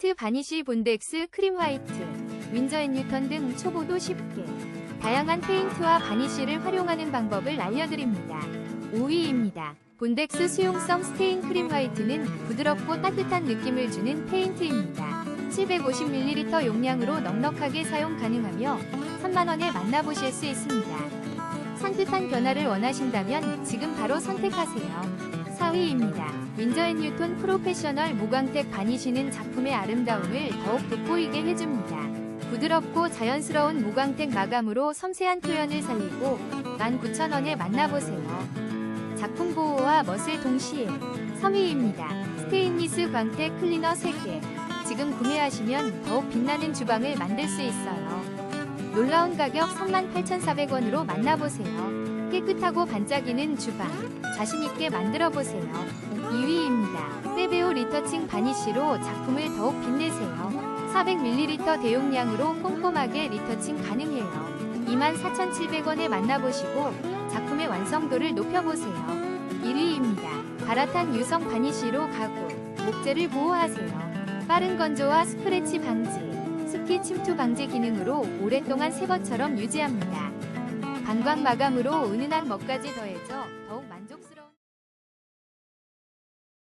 페인트 바니쉬 본덱스 크림 화이트, 윈저 앤 뉴턴 등 초보도 쉽게 다양한 페인트와 바니쉬를 활용하는 방법을 알려드립니다. 5위입니다. 본덱스 수용성 스테인 크림 화이트는 부드럽고 따뜻한 느낌을 주는 페인트입니다. 750ml 용량으로 넉넉하게 사용 가능하며 3만원에 만나보실 수 있습니다. 산뜻한 변화를 원하신다면 지금 바로 선택하세요. 4위입니다. 윈저앤뉴톤 프로페셔널 무광택 바니쉬는 작품의 아름다움을 더욱 돋보이게 해줍니다. 부드럽고 자연스러운 무광택 마감으로 섬세한 표현을 살리고 19,000원에 만나보세요. 작품 보호와 멋을 동시에 3위입니다. 스테인리스 광택 클리너 3개. 지금 구매하시면 더욱 빛나는 주방을 만들 수 있어요. 놀라운 가격 38,400원으로 만나보세요. 깨끗하고 반짝이는 주방. 자신있게 만들어보세요. 2위입니다. 빼베오 리터칭 바니쉬로 작품을 더욱 빛내세요. 400ml 대용량으로 꼼꼼하게 리터칭 가능해요. 24,700원에 만나보시고 작품의 완성도를 높여보세요. 1위입니다. 바라탄 유성 바니쉬로 가구, 목재를 보호하세요. 빠른 건조와 스크래치 방지, 습기 침투 방지 기능으로 오랫동안 새 것처럼 유지합니다. 반광 마감으로 은은한 멋까지 더해져